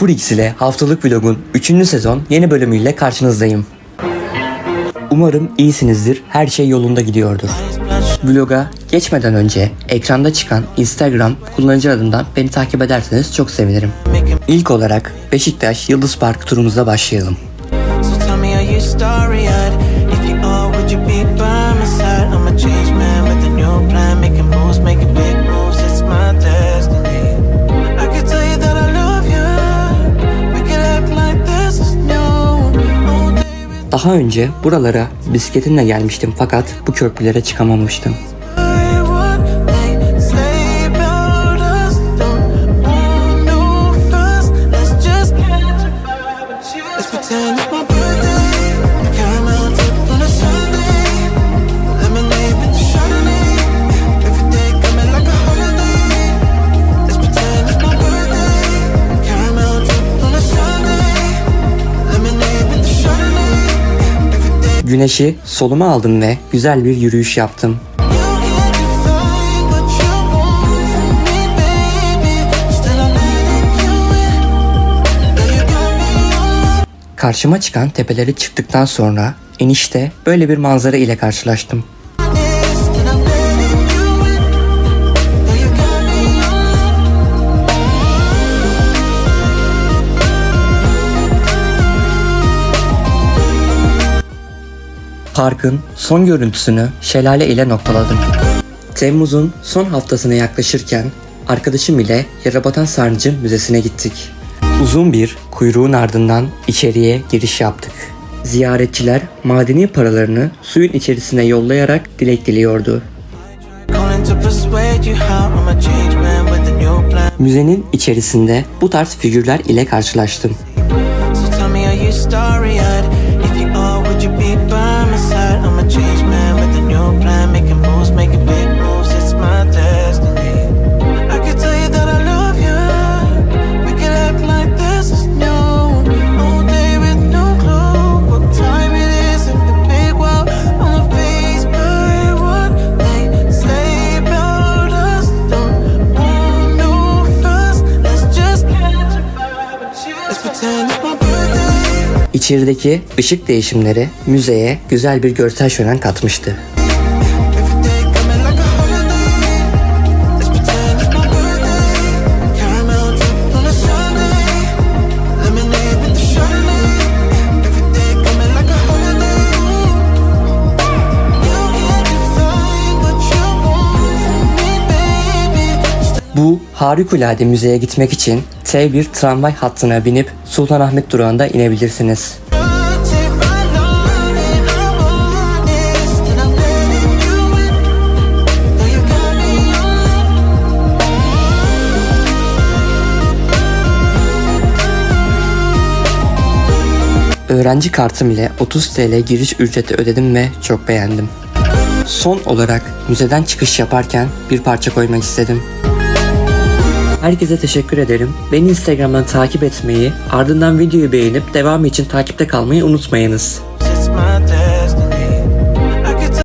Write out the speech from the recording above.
Furix ile haftalık vlogun 3. sezon yeni bölümüyle karşınızdayım. Umarım iyisinizdir, her şey yolunda gidiyordur. Vloga geçmeden önce ekranda çıkan Instagram kullanıcı adından beni takip ederseniz çok sevinirim. İlk olarak Beşiktaş Yıldız Park turumuza başlayalım. So Daha önce buralara bisikletimle gelmiştim fakat bu köprülere çıkamamıştım. Güneşi soluma aldım ve güzel bir yürüyüş yaptım. Karşıma çıkan tepeleri çıktıktan sonra enişte böyle bir manzara ile karşılaştım. Parkın son görüntüsünü şelale ile noktaladım. Temmuz'un son haftasına yaklaşırken arkadaşım ile Yarabatan Sarnıcı Müzesi'ne gittik. Uzun bir kuyruğun ardından içeriye giriş yaptık. Ziyaretçiler madeni paralarını suyun içerisine yollayarak dilek diliyordu. Müzenin içerisinde bu tarz figürler ile karşılaştım. So would you be by my side? I'm a changed man with a new plan, making moves, You can't define what you want from me, baby. Bu harikulade müzeye gitmek için T1 tramvay hattına binip Sultanahmet durağında inebilirsiniz. Öğrenci kartım ile 30 TL giriş ücreti ödedim ve çok beğendim. Son olarak müzeden çıkış yaparken bir parça koymak istedim. Herkese teşekkür ederim. Beni Instagram'dan takip etmeyi, ardından videoyu beğenip devamı için takipte kalmayı unutmayınız.